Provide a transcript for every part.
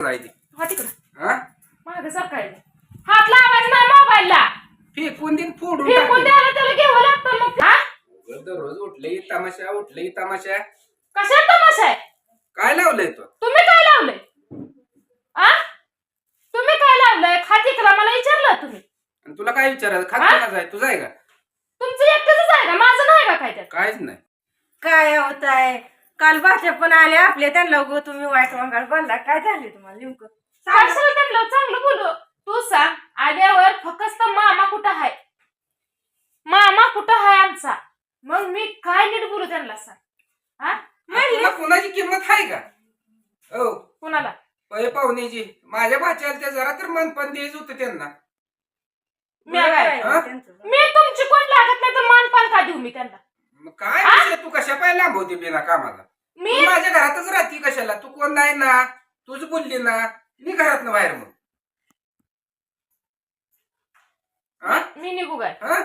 हा तिकडं. हा? माग सकाळी हात लावायचा नाही मोबाईलला. फेकून दिन फोडून फेकून. द्यायला त्याला घ्यावं लागतं मग. हा? उगाच दररोज उठले तमाशा उठले तमाशा. कशात तमाशा आहे? काय लावलंय तो? तुम्ही काय लावलंय? आ? तुम्ही काय लावलंय? खाती करा मला विचारलं तुम्ही. आणि तुला काय विचारायचं? खात हा? कोणाचा आहे? तुझा आहे का? तुमचं एकटंच आहे का? माझं नाही का काय त्यात? काहीच नाही. काय होत आहे काल भाषा पण आले आपले त्यांना उगं तुम्ही वाईट वांगाळ बोलला काय झाले तुम्हाला नेमकं? सांगा. त्यांना चांगलं बोलू? तू सांग आल्यावर फक्त मामा कुठं आहे मामा कुठं आहे आमचा? मग मी काय नीट बोलू त्यांना सांग? हा? आणि तुला कोणाची किंमत आहे का? हो कुणाला? पै पाहुण्याची माझ्या भाच्याला ते जरा तर मन पण द्यायचं होतं त्यांना. मी काय हा? त्यांचं. मी तुमची कोण लागत नाही तर मानपान का देऊ मी त्यांना? मग काय? विषय? तू कशा पाय लांबवते बिना कामाला? मी माझ्या घरातच राहती कशाला? तू कोण नाही ना? तूच बोलली ना? मी घरात बाहेर मग. हा? मी निघू काय हा?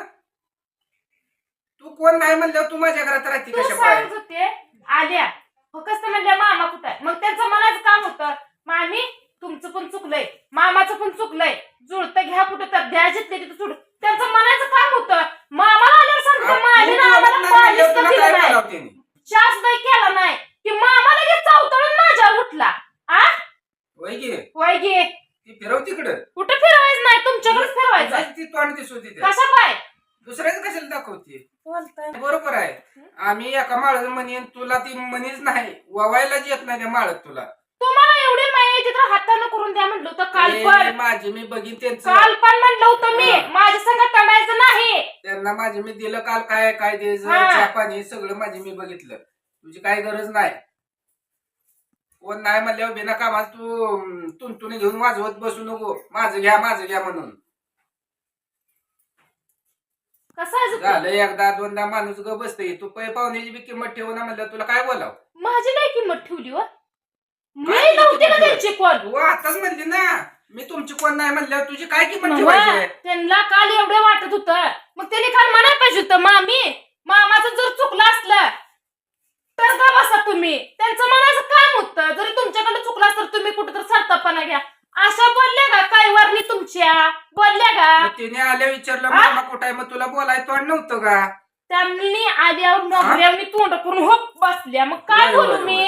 तू कोण नाही म्हणल्यावर तू माझ्या घरात राहती तू कशा होते आल्या. फक्त म्हणल्या मामा कुठं? आहे मग त्यांचं मनाचं काम होतं. मामी तुमचं पण चुकलंय. मामाचं पण चुकलंय जुळतं घ्या कुठं तर द्या जिथले तिथं सोड त्यांचं मनाचं काम होतं मामाला आल्यावर सांगतो मामीनं आम्हाला पाणीच तर दिलं नाही शास नाही केला नाही की मामा लगेच चावतळून माझ्यावर उठला आ वय गे ती फिरव तिकडं. कुठं फिरवायचं नाही? तुमच्याकडेच फिरवायचं. ती तोंड दिसू होती. कसा पाय? दुसऱ्याच कशाला दाखवते? बोलताय. बरोबर आहे. आम्ही एका माळत म्हणेन तुला ती म्हणीच नाही. ववायलाच येत नाही त्या माळत तुला. तुम्हाला एवढी माहिती आहे तर हातानं करून द्या म्हणलं होतं काल ए, पण. माझी मी बघीन त्यांचं. काल पण म्हणलं होतं मी. हा. माझ्या संग तंडायचं नाही. त्यांना माझे मी दिलं काल काय काय द्यायचं हा. चहा पाणी सगळं माझे मी बघितलं. तुझी काय गरज नाही. कोण नाही म्हणल्यावर बिना कामात तू तुंतुने घेऊन वाजवत बसू नको. माझं घ्या माझं घ्या म्हणून. कसं? झालं एकदा दोनदा माणूस ग बसतय. तू पै पाहुण्याची बी किंमत ठेवू ना म्हणलं तुला काय बोलाव? माझी नाही किंमत ठेवली मी नव्हती त्यांची कोण? तू आताच म्हणली ना. मी तुमची कोण नाही म्हणल्यावर तुझी काय किंमत ठेवायची त्यांना काल एवढं वाटत होतं. मग त्यांनी काल म्हणायला पाहिजे होतं मामी मामाचं जर चुकलं असलं तर का बसा तुम्ही? त्यांचं मनाचं काम होतं. जरी तुमच्याकडे चुकलं तर तुम्ही कुठं तर सरतापणा घ्या. अशा बोलल्या का? काय वरणी तुमच्या? बोलल्या का? मग तिने आल्या विचारलं हा? मामा कुठं आहे? मग तुला बोलाय तोंड नव्हतं का? त्यांनी आल्यावर नवऱ्यावनी तोंड करून होप बसल्या. मग काय होय, बोलू मी?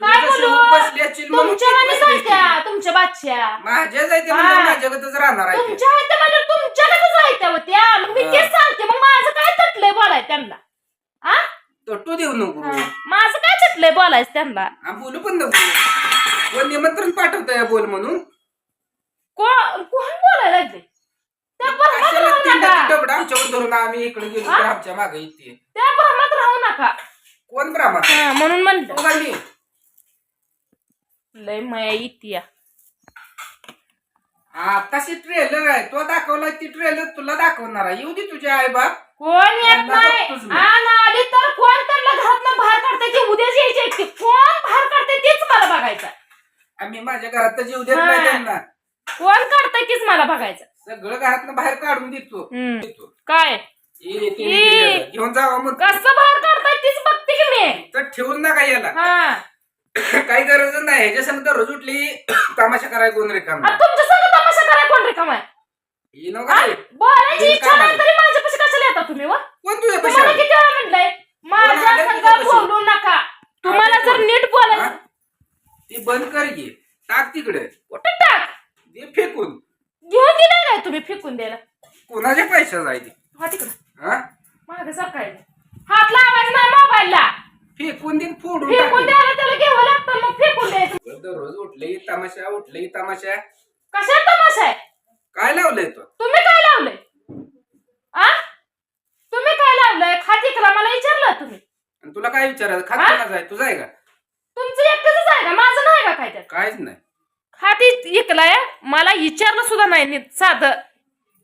काय जशी बोलू? उभं बसली असशील म्हणून तुमच्या ती वाणी बसली तुमच्या बादशा. माझ्या हा. माझ्याकडच राहणार आहे ते. तुमच्या आहेत त्या म्हणजे तुमच्याकडेच राहत्या होत्या. मग मी हा. तेच सांगते मग माझं काय तटलंय बोलाय त्यांना? आ? तटू देऊ नको. हा. माझं काय तटलंय बोलायचं त्यांना? हा, बोलू पण नको. कोण निमंत्रण पाठवतंय बोल म्हणून? कोण कोण बोलायला लागले? त्या भ्रमात कशाला राहू तिंडा नका. तिंडा आमच्यावर धरून आम्ही इकडे गेलो तर हा? आमच्या मागे येते. त्या भ्रमात राहू नका. कोण ब्राह्मण? हा, म्हणून म्हणलं. तू मी लय माया इतिया आताशी ट्रेलर आहे. तो दाखवला ती ट्रेलर तुला दाखवणार आहे. येऊ दे तुझे आई बाप. कोण येत नाही. आणि आली तर कोण त्यांना घरात बाहेर काढते ते उद्याच यायचे ते. कोण बाहेर काढते तेच मला बघायचं आम्ही माझ्या घरात तर जीव देत. नाही त्यांना कोण काढतंय तीच मला बघायचं सगळं घरातनं बाहेर काढून देतो हम्म. देतो. काय ये, ते ये. दिलेलं. घेऊन जावा मग कसं बाहेर काढताय तीच बघते की मी तर ठेवून नका याला हा काही गरज नाही ह्याच्या संग दररोज उठली तमाशा करायला कोण रिकाम आता तुमच्या संग तमाशा कराय कोण रिकाम आहे ये नका रे. बोलायची इच्छा नाही. तरी माझ्यापाशी येता तुम्ही व? कोण तुझ्या तुम्हाला? किती वेळा म्हणलंय माझ्या संग तुझ्यापाशी? बोलू नका. तुम्हाला जर? नीट हा? बोलायचं ती बंद कर घे टाक तिकडे. कुठं टाक? दे फेकून. घेऊन दिलाय काय तुम्ही फेकून द्यायला. कोणाच्या जायचे हा तिकडं. हा? माग हात लावायचा नाही मोबाईलला. फेकून दिन फोडून फेकून. द्यायला त्याला घ्यावं लागतं मग फेकून द्यायचं. दररोज उठले तमाशा उठले तमाशा. कशात तमाशा आहे? काय लावलंय तो तुम्ही काय लावलंय आ तुम्ही काय लावलंय खाती करा मला विचारलं तुम्ही आणि तुला काय विचारायचं? खात हा? कोणाचा आहे? तुझा आहे का? तुमचं एकटंच आहे का? माझं नाही का काय त्यात काहीच नाही. खाती इकलाय? मला विचारलं सुद्धा नाही नीट साधं.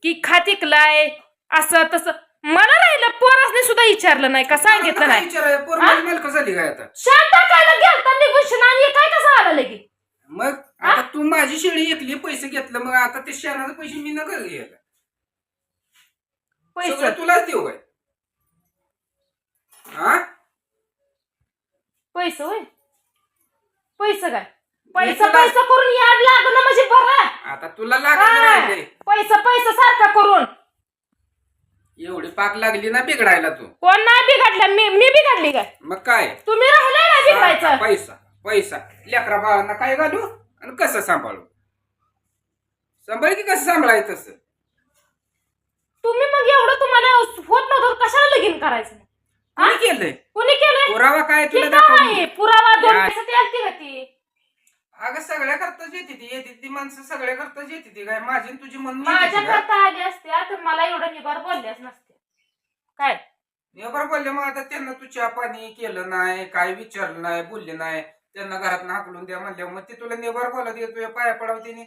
की खात इकलाय असं तसं. मला राहिलं पोरासने सुद्धा विचारलं नाही. का सांगितलं नाही. विचारायचं. पोर हा? माझी मालक झाली काय आता? शांत टाकायला गेलता निघून आणि काय कसं आलं लगे मग आता तू माझी शेळी एकली पैसे घेतलं मग आता ते शेणाचे पैसे मी नका घ्यायला पैसे? सगळं तुलाच देऊ काय? हा? पैसे होय? पैसे काय? पैसा पैसा करून याड लागणं म्हणजे बरं. आता तुला. राहिले. पैसा पैसा सारखा करून. एवढी पाक लागली ना बिघडायला तू. कोण नाही बिघडलं? मी मी बिघडली काय? मग काय? तुम्ही राहिले ना बिघडायचं. पैसा पैसा. लेकरा बाळांना काय घालू? आणि कसं सांभाळू? सांभाळ की कसं सांभाळायचं तसं? तुम्ही मग एवढं तुम्हाला होत नव्हतं कशाला लगीन करायचं? कोणी केलंय? कोणी केलंय? पुरावा काय तुला काय दाखवून पुरावा दोन या. पैसे आलती का ती? अगं सगळ्या करताच येते ती. येते ती माणसं सगळ्या करताच येते ती. काय माझी आणि तुझी म्हणून माझ्या येते ती का? करता आली असत्या तर मला एवढं निभार बोलल्याच नसते काय? नेबर बोलले मग आता त्यांना तू चहा पाणी केलं नाही काय विचारलं नाही बोलले नाही. त्यांना घरात हाकलून द्या म्हणल्यावर मग ते तुला नेबर बोला दे तुझ्या पाया पडावं तिने.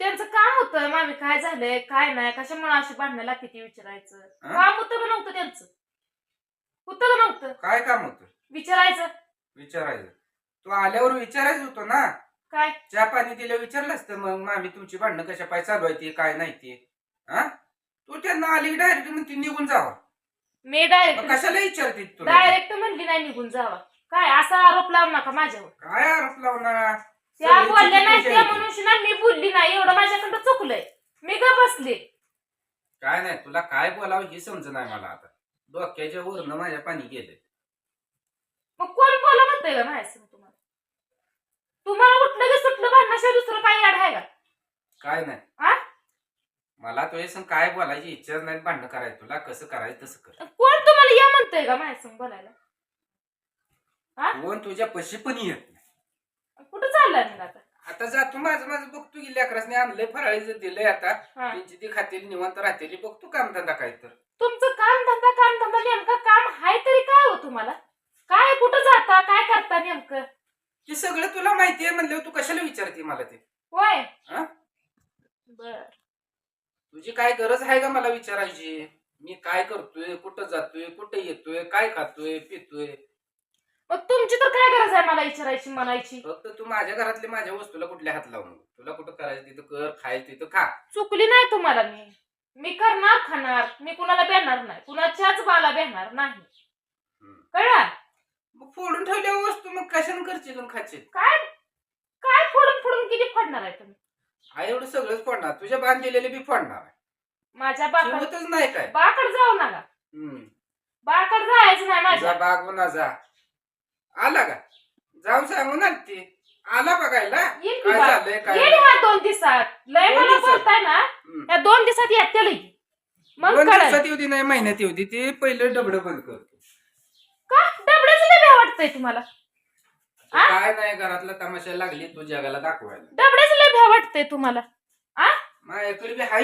त्यांचं काम होतं मामी काय झालंय काय नाही कशामुळे अशी भांडणं लागते ते विचारायचं? हा? काम होतं का नव्हतं त्यांचं? होतं का नव्हतं? काय काम होतं? विचारायचं. विचारायचं. तू आल्यावर विचारायचं होतं ना? काय? चहा पाणी दिलं विचारलं असतं मग मामी तुमची भांडणं कशा पाय चालू आहे ते काय नाही ते. हा? तू त्यांना आली डायरेक्ट म्हणते निघून जावा. मी मग डायरेक्ट कशाला विचारते तुला? डायरेक्ट म्हणली नाही निघून जावा. काय? असा आरोप लावू नका माझ्यावर. काय आरोप लावणार? त्या सगळी बोलल्या चुकी नाही त्या ती. म्हणून ना मी बोलली नाही एवढं माझ्याकडं चुकलंय. मी का बसले. काय नाही तुला काय बोलावं हे समज नाही मला आता. डोक्याच्या वरनं माझ्या पाणी गेलं मग कोण बोला म्हणतंय का माझ्या संग तुम्हाला? तुम्हाला उठलं की सुटलं भांडणाशिवाय दुसरं काही अड आहे का काय नाही. आ? मला तुझ्या संग काय बोलायची इच्छा नाही भांडणं करायचं तुला कसं करायचं तसं कर. कोण तुम्हाला या म्हणतंय का माझ्या संग बोलायला? कोण तुझ्या पशी पण येत नाही. कुठं चाललाय मग आता? आता जातो माझं माझं बघतो की लेकरासने आणलंय फराळीचं दिलंय आता. हा. त्यांची ती खातील निवांत राहतील. बघतो काम धंदा काय तर. तुमचं काम धंदा काम धंदा नेमकं काम हाय तरी काय हो तुम्हाला? काय कुठं जाता काय करता नेमकं? की सगळं तुला माहिती आहे म्हणल्यावर तू कशाला विचारते मला ते? होय. हा? बर. तुझी काय गरज आहे का मला विचारायची? मी काय करतोय कुठं जातोय कुठं येतोय काय खातोय पितोय? मग तुमची तर काय गरज आहे मला विचारायची म्हणायची? फक्त तू माझ्या घरातले माझ्या वस्तूला कुठल्या हात लावू नको? तुला कुठं करायचं तिथं कर खायचं तिथं खा. चुकली नाही तुम्हाला मी. मी करणार खाणार मी कुणाला बेणार नाही. कुणाच्याच बाला बेणार नाही. हम्म. कळा मग फोडून ठेवल्या वस्तू मग कशाने करशील आणि खाशील काय काय फोडून फोडून किती फोडणार आहे तुम्ही? हा एवढं सगळंच फोडणार. तुझ्या बांध दिलेले बी फोडणार माझ्या बाकड नाही काय? बाकड जाऊ नका. हम्म. बाकड जायचं नाही जा माझ्या बागवून जा आला का? जाऊन सांगून आली ती. आला बघायला? येईल की काय बा- झालंय काय येईल ह्या दोन दिवसात. लय दोन मला दिवसात? बोलताय ना हम्म. या दोन दिवसात येते लई मग दोन कळलं. दिवसात येऊ दे नाही महिन्यात येऊ दे. ते पहिलं डबडं बंद करतो का? डबडेच लय भ्या वाटतंय तुम्हाला. आ? काय नाही घरातला तमाशा लागली तू जगाला दाखवायला. डबडेच लय वाटतंय तुम्हाला. माझ्याकडे बी हाय